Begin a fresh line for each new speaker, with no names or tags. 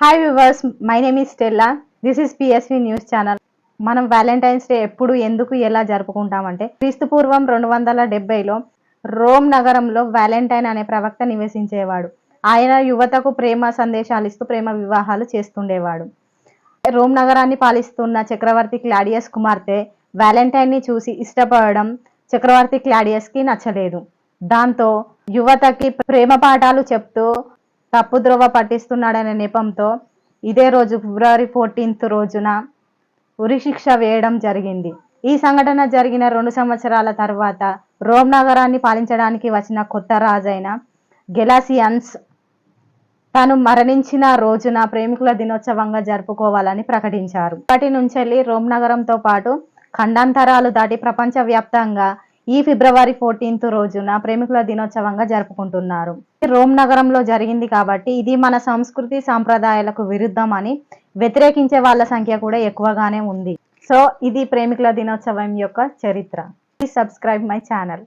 Hi viewers my name is Stella this is PSV news channel మనం Valentine's day ఎప్పుడు ఎందుకు ఎలా జరుపుకుంటామంటే క్రీస్తుపూర్వం రెండు వందల డెబ్బైలో రోమ్ నగరంలో వ్యాలంటైన్ అనే ప్రవక్త నివసించేవాడు. ఆయన యువతకు ప్రేమ సందేశాలు ఇస్తూ ప్రేమ వివాహాలు చేస్తుండేవాడు. రోమ్ నగరాన్ని పాలిస్తున్న చక్రవర్తి క్లాడియస్ కుమార్తె వ్యాలంటైన్ని చూసి ఇష్టపడడం చక్రవర్తి క్లాడియస్కి నచ్చలేదు. దాంతో యువతకి ప్రేమ పాఠాలు చెప్తూ తప్పుద్రోవ పట్టిస్తున్నాడనే నెపంతో ఇదే రోజు ఫిబ్రవరి ఫోర్టీన్త్ రోజున ఉరిశిక్ష వేయడం జరిగింది. ఈ సంఘటన జరిగిన రెండు సంవత్సరాల తర్వాత రోమ్ నగరాన్ని పాలించడానికి వచ్చిన కొత్త రాజైన గెలాసియన్స్ తాను మరణించిన రోజున ప్రేమికుల దినోత్సవంగా జరుపుకోవాలని ప్రకటించారు. అప్పటి నుంచి రోమ్ నగరంతో పాటు ఖండాంతరాలు దాటి ప్రపంచవ్యాప్తంగా ఈ ఫిబ్రవరి ఫోర్టీన్త్ రోజున ప్రేమికుల దినోత్సవంగా జరుపుకుంటున్నారు. రోమ్ నగరంలో జరిగింది కాబట్టి ఇది మన సంస్కృతి సాంప్రదాయాలకు విరుద్ధం అని వ్యతిరేకించే వాళ్ళ సంఖ్య కూడా ఎక్కువగానే ఉంది. సో ఇది ప్రేమికుల దినోత్సవం యొక్క చరిత్ర. Please subscribe my channel